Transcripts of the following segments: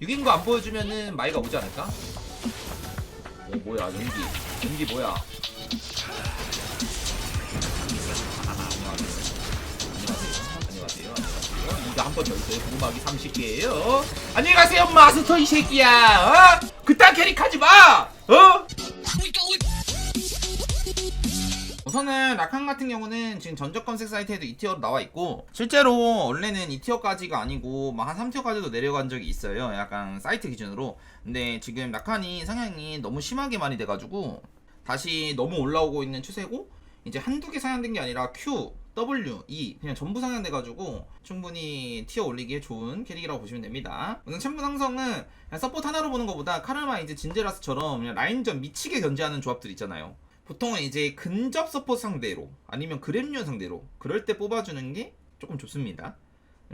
6인 거 안 보여주면은 마이가 오지 않을까? 오 뭐야 연기 연기 뭐야 안녕하세요. 안녕하세요. 안녕하세요. 이거 한 번 더 있어요. 고막이 30개예요. 안녕히 가세요, 마스터 이 새끼야. 어? 그딴 캐릭 하지 마. 어? 우선은 라칸 같은 경우는 지금 전적 검색 사이트에도 2티어로 나와 있고 실제로 원래는 2티어까지가 아니고 막 한 3티어까지도 내려간 적이 있어요 약간 사이트 기준으로 근데 지금 라칸이 상향이 너무 심하게 많이 돼가지고 다시 너무 올라오고 있는 추세고 이제 한두 개 상향된 게 아니라 Q, W, E 그냥 전부 상향돼가지고 충분히 티어 올리기에 좋은 캐릭이라고 보시면 됩니다. 우선 챔프 상성은 서포트 하나로 보는 것보다 카르마 이제 진제라스처럼 그냥 라인전 미치게 견제하는 조합들 있잖아요. 보통은 이제 근접 서포트 상대로 아니면 그랩류 상대로 그럴 때 뽑아주는 게 조금 좋습니다.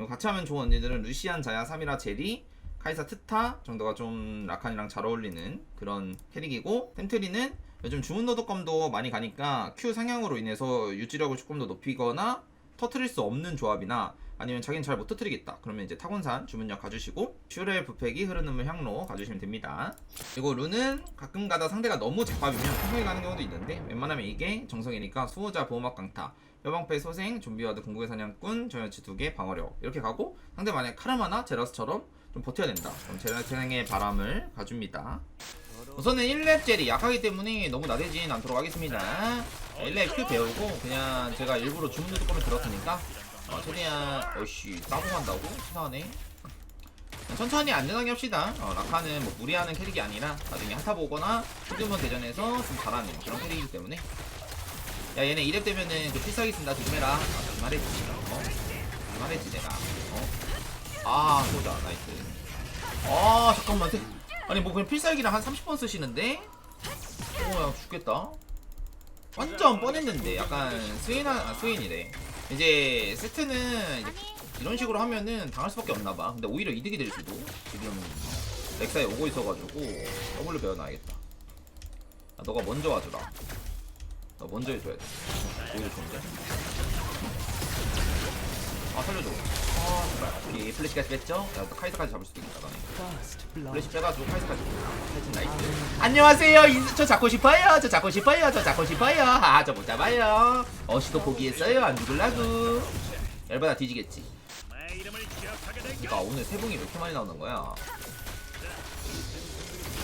같이 하면 좋은 언니들은 루시안, 자야, 사미라, 제리, 카이사, 트타 정도가 좀 라칸이랑 잘 어울리는 그런 캐릭이고 템트리는 요즘 주문 노드검도 많이 가니까 Q 상향으로 인해서 유지력을 조금 더 높이거나 터트릴 수 없는 조합이나 아니면 자기는 잘 못 터트리겠다. 그러면 이제 타곤산 주문력 가주시고 슈렐 부패기 흐르는 물 향로 가주시면 됩니다. 그리고 룬은 가끔 가다 상대가 너무 잡밥이면 풍성히 가는 경우도 있는데 웬만하면 이게 정성이니까 수호자 보호막 강타 여방패 소생 좀비와드 궁극의 사냥꾼 전여치 두 개 방어력 이렇게 가고 상대 만약 카르마나 제라스처럼 좀 버텨야 된다. 그럼 제라스의 바람을 가줍니다. 우선은 1렙 젤이 약하기 때문에 너무 나대진 않도록 하겠습니다. 1렙 Q 배우고 그냥 제가 일부러 주문도 조금 들었으니까 어, 최대한 어이씨 따봉한다고? 치사하네. 천천히 안전하게 합시다. 어, 라카는 뭐 무리하는 캐릭이 아니라 나중에 한타 보거나 히드먼 대전에서 좀 잘하는 그런 캐릭이기 때문에. 야 얘네 2렙 되면은 그 필살기 쓴다. 조심해라. 아, 조심하랬지 어? 조심하랬지 내가 어? 아 소자. 나이스. 아 잠깐만. 세- 아니 뭐 그냥 필살기를 한 30번 쓰시는데? 어야 죽겠다. 완전 뻔했는데. 약간 스웨인 아 스웨인이래 이제 세트는 이제 이런 식으로 하면은 당할 수밖에 없나봐. 근데 오히려 이득이 될 수도. 지금 렉사에 오고 있어가지고 W 배워놔야겠다. 아, 너가 먼저 와주라. 너 먼저 해줘야 돼. 오히려 좋은데? 아 살려줘 이 플래시 까지 뺐죠? 야 또 카이사까지 잡을 수도 있겠다 나네. 플래시 빼가지고 카이사까지 하여튼 나이스. 안녕하세요. 인스 저 잡고 싶어요? 저 잡고 싶어요. 저 잡고 싶어요. 아저 못 잡아요. 어시도 포기했어요. 안 죽을라고. 열받아 뒤지겠지. 그니까 오늘 세봉이 왜 이렇게 많이 나오는 거야.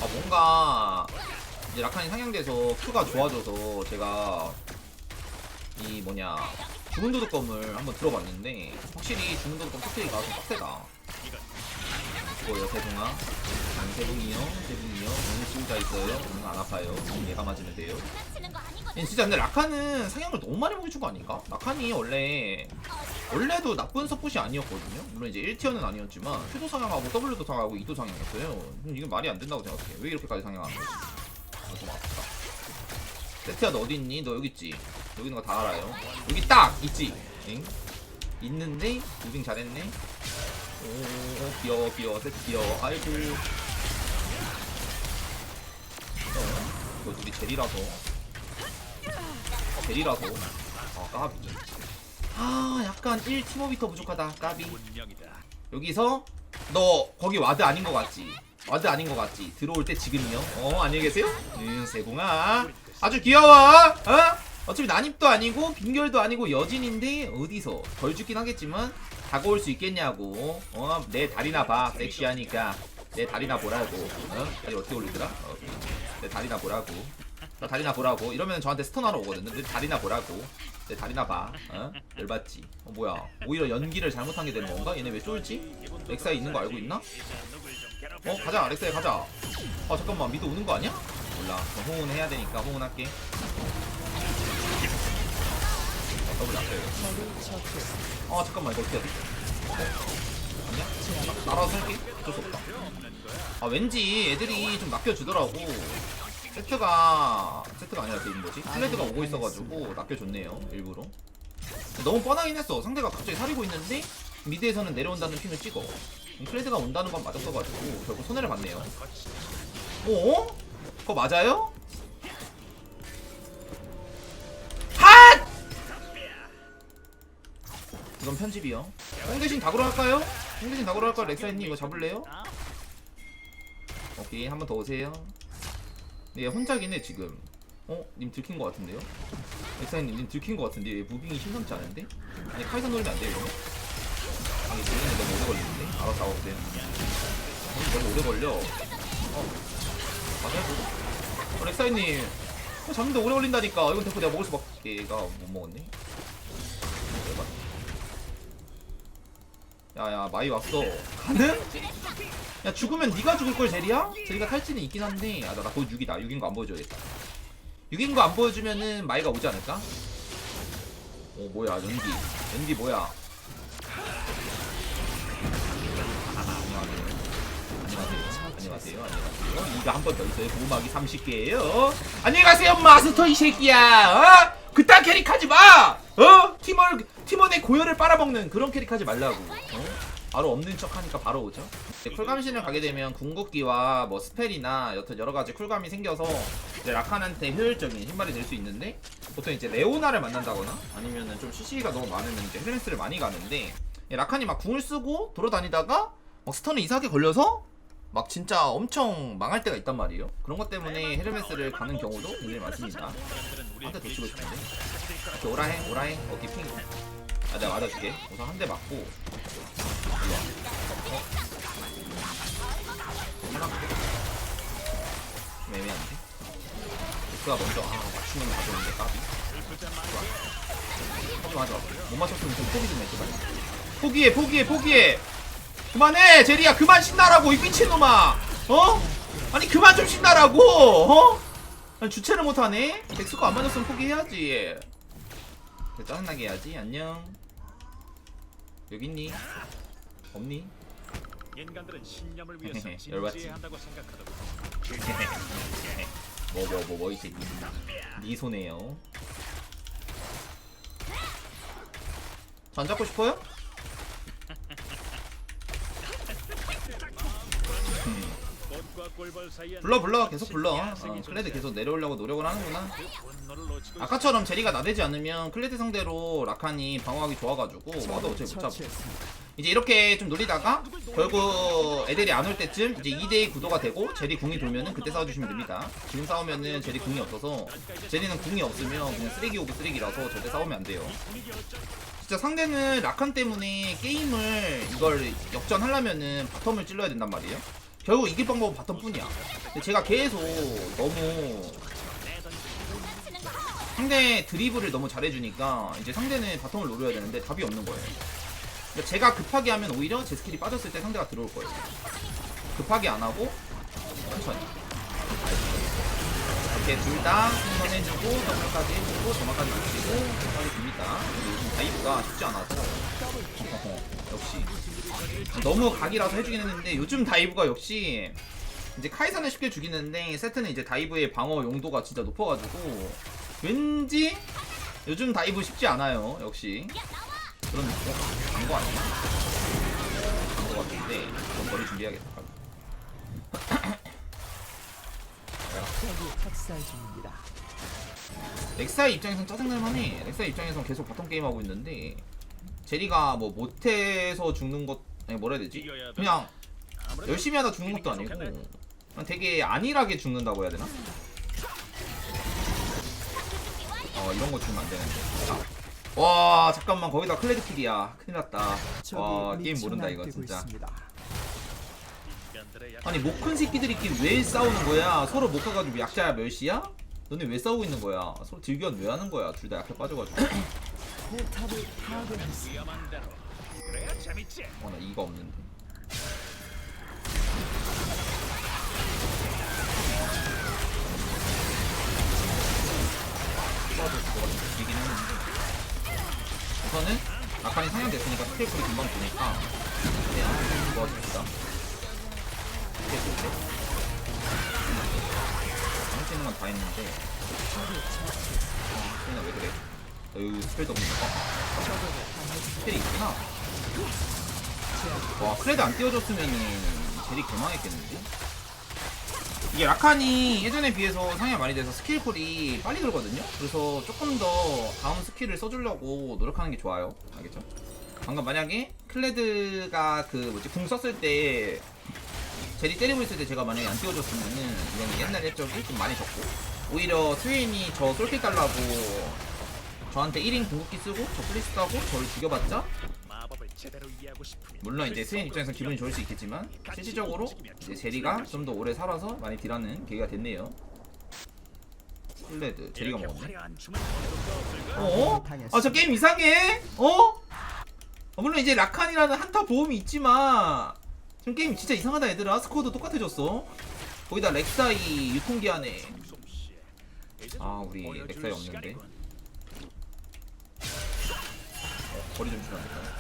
아 뭔가 이제 라칸이 상향돼서 Q가 좋아져서 제가 이 뭐냐 주문 도둑검을 한번 들어봤는데 확실히 주문 도둑검 터트리기가 좀 빡세다. 이거요 세봉아. 안 세봉이요. 세봉이요. 오늘 수자 있어요. 오늘 안 아파요. 얘가 맞으면 돼요. 얘 진짜 근데 라칸은 상향을 너무 많이 보여준 거 아닌가? 라칸이 원래 원래도 나쁜 서폿이 아니었거든요. 물론 이제 1티어는 아니었지만 Q도 상향하고 W도 상향하고 E도 상향했어요. 음, 이건 말이 안 된다고 생각해. 왜 이렇게까지 상향하는 거지? 아, 좀 아프다. 세트야 너 어디 있니? 너 여기 있지? 여기 있는 거 다 알아요 여기 딱 있지? 응? 있는데 무빙 잘했네 오 귀여워 귀여워 세트 귀여워 아이고 어, 이거 둘이 젤이라서 젤이라서 아 까비 아 약간 1 티모비터 부족하다 까비 여기서 너 거기 와드 아닌 거 같지? 와드 아닌 거 같지? 들어올 때 지금요? 어 안녕히 계세요? 응 세공아 아주 귀여워 어? 어차피 난입도 아니고 빈결도 아니고 여진인데 어디서? 덜 죽긴 하겠지만 다가올 수 있겠냐고. 어? 내 다리나 봐. 섹시하니까. 내 다리나 보라고. 어? 다리 어떻게 올리더라? 어, 내 다리나 보라고. 나 다리나 보라고. 이러면 저한테 스턴하러 오거든요. 내 다리나 보라고. 내 다리나 봐. 어? 열받지. 어 뭐야. 오히려 연기를 잘못한 게 되는 건가? 얘네 왜 쫄지? 렉사에 있는 거 알고 있나? 어 가자. 렉사에 가자. 아 잠깐만. 미드 오는 거 아니야? 몰라. 그럼 호응은 해야 되니까 호응할게. 아, 더블 아껴요 아 잠깐만 이거 어떻게 해야 돼? 어? 아니야? 나- 나라도 살게 어쩔 수 없다 아 왠지 애들이 좀 낚여주더라고 세트가 세트가 아니라 그 뭐지? 플레드가 오고 있어가지고 낚여줬네요 일부러 너무 뻔하긴 했어 상대가 갑자기 사리고 있는데 미드에서는 내려온다는 핑을 찍어 플레드가 온다는 건 맞았어가지고 결국 손해를 봤네요 어? 그거 맞아요? 이건 편집이요 홍 대신 다구로 할까요? 홍 대신 다구로 할까요? 렉사이님 이거 잡을래요? 오케이 한 번 더 오세요 네 혼자긴 해 지금 어? 님 들킨 것 같은데요? 엑사이님 님 들킨 것 같은데 왜 무빙이 심상치 않은데? 아니 카이사 노리면 안 돼요 이거 아니 노리는 너무 오래 걸리는데? 알아서 싸워보세요 아니 너무 오래 걸려 어 맞아요 그거? 어 렉사이님 어, 잡는데 오래 걸린다니까 이건 대포 내가 먹을 수밖에가 못 먹었네 야야 마이 왔어. 가능? 야 죽으면 네가 죽을걸 제리야? 제리가 탈진이 있긴 한데. 아나 나 거기 6이다. 6인 거 안 보여줘야겠다. 6인 거 안 보여주면은 마이가 오지 않을까? 오 뭐야 연기. 연기 뭐야? 안녕하세요. 안녕하세요. 안녕하세요. 이거 한 번 더 있어요. 보호막이 30개예요. 안녕히 가세요 마스터 이 새끼야. 어? 그딴 캐릭 하지 마! 어? 팀원 팀원의 고열을 빨아먹는 그런 캐릭 하지 말라고. 어? 바로 없는 척 하니까 바로 오죠 이제 쿨감신을 가게 되면 궁극기와 뭐 스펠이나 여튼 여러 가지 쿨감이 생겨서 이제 라칸한테 효율적인 신발이 될 수 있는데 보통 이제 레오나를 만난다거나 아니면은 좀 CC가 너무 많으면 이제 헬렌스를 많이 가는데 이 라칸이 막 궁을 쓰고 돌아다니다가 막 스턴에 이상하게 걸려서 막 진짜 엄청 망할 때가 있단 말이에요. 그런 것 때문에 헤르메스를 가는 경우도 굉장히 많습니다. 한대더 치고 싶은데. 오케이, 오라해, 오라해. 오케이, 핑. 아, 내가 맞아줄게. 우선 한 대 맞고. 좀 애매한데? 엑스가 먼저, 아, 맞추면 가져오는데, 까비. 좋아. 마. 못 맞췄으면 좀 포기 좀 해, 제발. 포기해, 포기해, 포기해! 그만해 제리야 그만 신나라고 이 미친놈아 어? 아니 그만 좀 신나라고 어? 아니 주체를 못하네 백수가 안 맞았으면 포기해야지 짜증나게 해야지 안녕 여기 있니? 없니? 인간들은 신념을 위해서 열받지. 진지해야 한다고 생각하더군. 뭐 뭐 뭐 뭐 이 새끼 네 손에요 전 잡고 싶어요? 꽃과 꿀벌 사이에 불러 불러 계속 불러 어, 클레드. 계속 내려오려고 노력을 하는구나 그 분노를 놓치고 아까처럼 제리가 나대지 않으면 클레드 상대로 라칸이 방어하기 좋아가지고 와도 어차피 못 잡고 이제 이렇게 좀 놀리다가 결국 애들이 안 올 때쯤 이제 2대2 구도가 되고 제리 궁이 돌면은 그때 싸워주시면 됩니다. 지금 싸우면은 제리 궁이 없어서 제리는 궁이 없으면 그냥 쓰레기 오브 쓰레기라서 절대 싸우면 안 돼요. 진짜 상대는 라칸 때문에 게임을 이걸 역전하려면은 바텀을 찔러야 된단 말이에요. 결국 이길 방법은 바텀뿐이야. 근데 제가 계속 너무 상대 드리블을 너무 잘해주니까 이제 상대는 바텀을 노려야 되는데 답이 없는 거예요. 그러니까 제가 급하게 하면 오히려 제 스킬이 빠졌을 때 상대가 들어올 거예요. 급하게 안 하고 천천히. 이렇게 둘다 선해주고 더블까지 해주고 점화까지 붙이고 빨리 줍니다. 요즘 다이브가 쉽지 않아서 어허, 역시 너무 각이라서 해주긴 했는데 요즘 다이브가 역시 이제 카이사는 쉽게 죽이는데 세트는 이제 다이브의 방어 용도가 진짜 높아가지고 왠지 요즘 다이브 쉽지 않아요 역시 그런 느낌 간거 아니야? 간거 같은데 좀 머리 준비해야겠다 렉사의 입장에선 짜증날만해 렉사의 입장에선 계속 바텀 게임하고 있는데 제리가 뭐 못해서 죽는 것 아니 뭐라 해야 되지? 그냥 열심히 하다 죽는 것도 아니고 그냥 되게 안일하게 죽는다고 해야 되나? 어 이런 거 주면 안 되는데 아. 와 잠깐만. 거기다 클레드 킬이야. 큰일 났다. 와 게임 모른다 이거 진짜. 아니 목큰 새끼들이끼리 왜 싸우는 거야? 서로 못 가가지고 약자야 멸시야? 너네 왜 싸우고 있는 거야? 서로 딜교환 왜 하는 거야? 둘 다 약해 빠져가지고. 어나 이가 없는데 길긴 했는데 우선은 아칸이 상향됐으니까 스테이프를 금방 주니까 그냥 도와줍시다 스테이프 때 할 수 있는 건 다 했는데 어, 소연아 왜 그래? 어휴 스펠도 없는 거 어, 스펠이 있구나 와 크레드 안 띄워줬으면은 제리 개망했겠는데? 이게 라칸이 예전에 비해서 상향 많이 돼서 스킬풀이 빨리 돌거든요? 그래서 조금 더 다음 스킬을 써주려고 노력하는 게 좋아요 알겠죠? 방금 만약에 클레드가 그 뭐지 궁 썼을 때 제리 때리고 있을 때 제가 만약에 안 띄워줬으면은 이건 옛날 옛적이 좀 많이 적고 오히려 스웨인이 저 솔킬 달라고 저한테 1인 궁극기 쓰고 저 플리스 하고 저를 죽여봤자 물론 이제 스웨인 입장에서 기분이 좋을 수 있겠지만 실질적으로 이제 제리가 좀 더 오래 살아서 많이 딜하는 계기가 됐네요 플레드 제리가 먹었네? 어? 아 저 게임 이상해? 어? 어, 물론 이제 라칸이라는 한타 보험이 있지만 지금 게임 진짜 이상하다 얘들아 스코어도 똑같아졌어 거기다 렉사이 유통기한에 아, 우리 렉사이 없는데. 어, 거리 좀 될까요?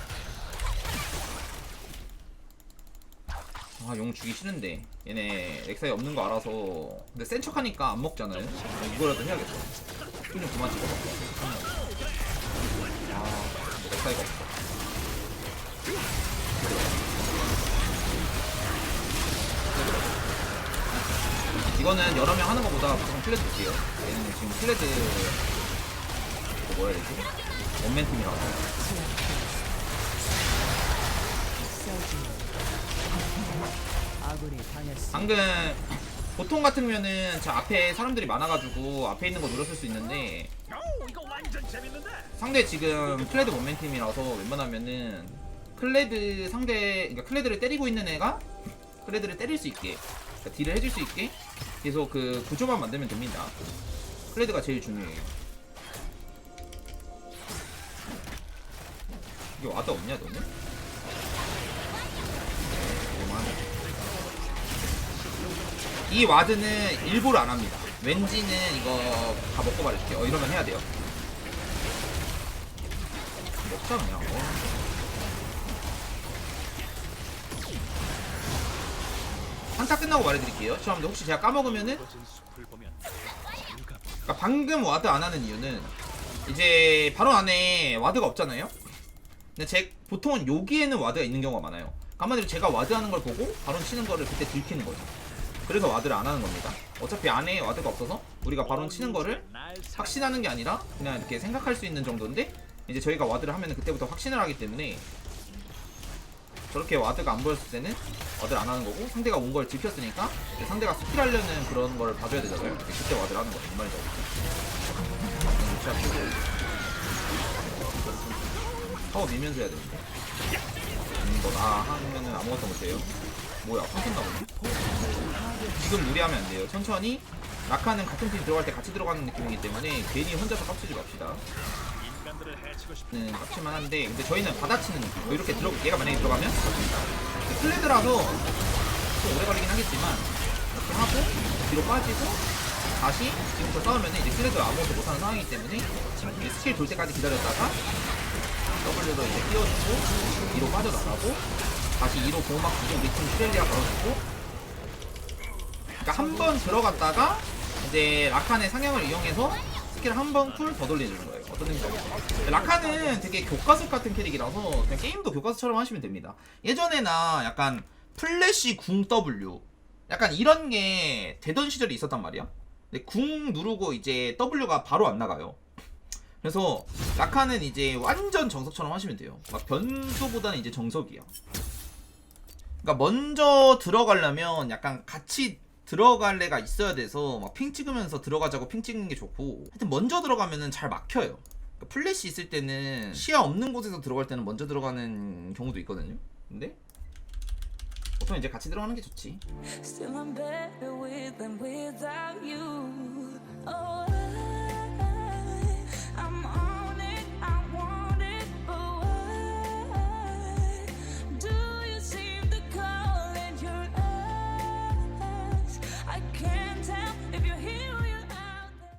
아 용 주기 싫은데. 얘네 렉사이 없는 거 알아서. 근데 센 척하니까 안 먹잖아요. 아, 이거라도 해야겠다. 좀 그만 찍어봐 아 렉사이가 없어. 이거는 여러 명 하는 것보다 보통 플레드 볼게요. 얘는 지금 플레드 그 뭐라 해야 되지? 원맨 팀이라서 방금 보통 같으면은 저 앞에 사람들이 많아가지고 앞에 있는 거 노렸을 수 있는데. 상대 지금 클레드 원맨 팀이라서 웬만하면은 클레드 상대 그러니까 클레드를 때리고 있는 애가 클레드를 때릴 수 있게 그러니까 딜을 해줄 수 있게 계속 그 구조만 만들면 됩니다. 클레드가 제일 중요해요. 이게 와드 없냐 너는? 네, 이 와드는 일부러 안 합니다. 왠지는 이거 다 먹고 말할게요. 어, 이러면 해야 돼요. 그냥. 어. 한타 끝나고 말해드릴게요. 죄송합니다. 혹시 제가 까먹으면은 그러니까 방금 와드 안 하는 이유는 이제 바로 안에 와드가 없잖아요. 근데 제 보통은 여기에는 와드가 있는 경우가 많아요. 그러니까 한마디로 제가 와드 하는 걸 보고 바론 치는 거를 그때 들키는 거죠. 그래서 와드를 안 하는 겁니다. 어차피 안에 와드가 없어서 우리가 바론 치는 거를 날 확신하는 게 아니라 그냥 이렇게 생각할 수 있는 정도인데 이제 저희가 와드를 하면 그때부터 확신을 하기 때문에 저렇게 와드가 안 보였을 때는 와드를 안 하는 거고 상대가 온걸 들켰으니까 이제 상대가 스킬하려는 그런 걸 봐줘야 되잖아요. 그때 와드를 하는 거예요 말이죠. 파워 밀면서 해야 되는데. 음, 뭐나 하면은 아무것도 못해요 뭐야 펑쳤나 보네. 지금 무리하면 안 돼요. 천천히 라카는 같은 팀 들어갈 때 같이 들어가는 느낌이기 때문에 괜히 혼자서 깝치지 맙시다. 는 깝칠만 한데 근데 저희는 받아치는 느낌. 뭐 이렇게 들어 얘가 만약에 들어가면? 플레드라서 좀 오래 걸리긴 하겠지만 이렇게 하고 뒤로 빠지고 다시 지금부터 싸우면 이제 플레드 아무것도 못하는 상황이기 때문에 이제 스킬 돌 때까지 기다렸다가 W로 이제 띄워주고 뒤로 빠져나가고 다시 2로 보호막 주고 우리 팀 슈렐리아 걸어주고 그러니까 한 번 들어갔다가 이제 라칸의 상향을 이용해서 스킬 한 번 쿨 더 돌리는 거예요. 어떤 느낌인지 알겠죠? 라칸은 되게 교과서 같은 캐릭이라서 그냥 게임도 교과서처럼 하시면 됩니다. 예전에나 약간 플래시 궁 W 약간 이런 게 되던 시절이 있었단 말이야. 근데 궁 누르고 이제 W가 바로 안 나가요. 그래서 라칸은 이제 완전 정석처럼 하시면 돼요. 막 변수보다는 이제 정석이야. 그러니까 먼저 들어가려면 약간 같이 들어갈 애가 있어야 돼서 막 핑 찍으면서 들어가자고 핑 찍는 게 좋고 하여튼 먼저 들어가면은 잘 막혀요. 그러니까 플래시 있을 때는 시야 없는 곳에서 들어갈 때는 먼저 들어가는 경우도 있거든요. 근데 보통 이제 같이 들어가는 게 좋지.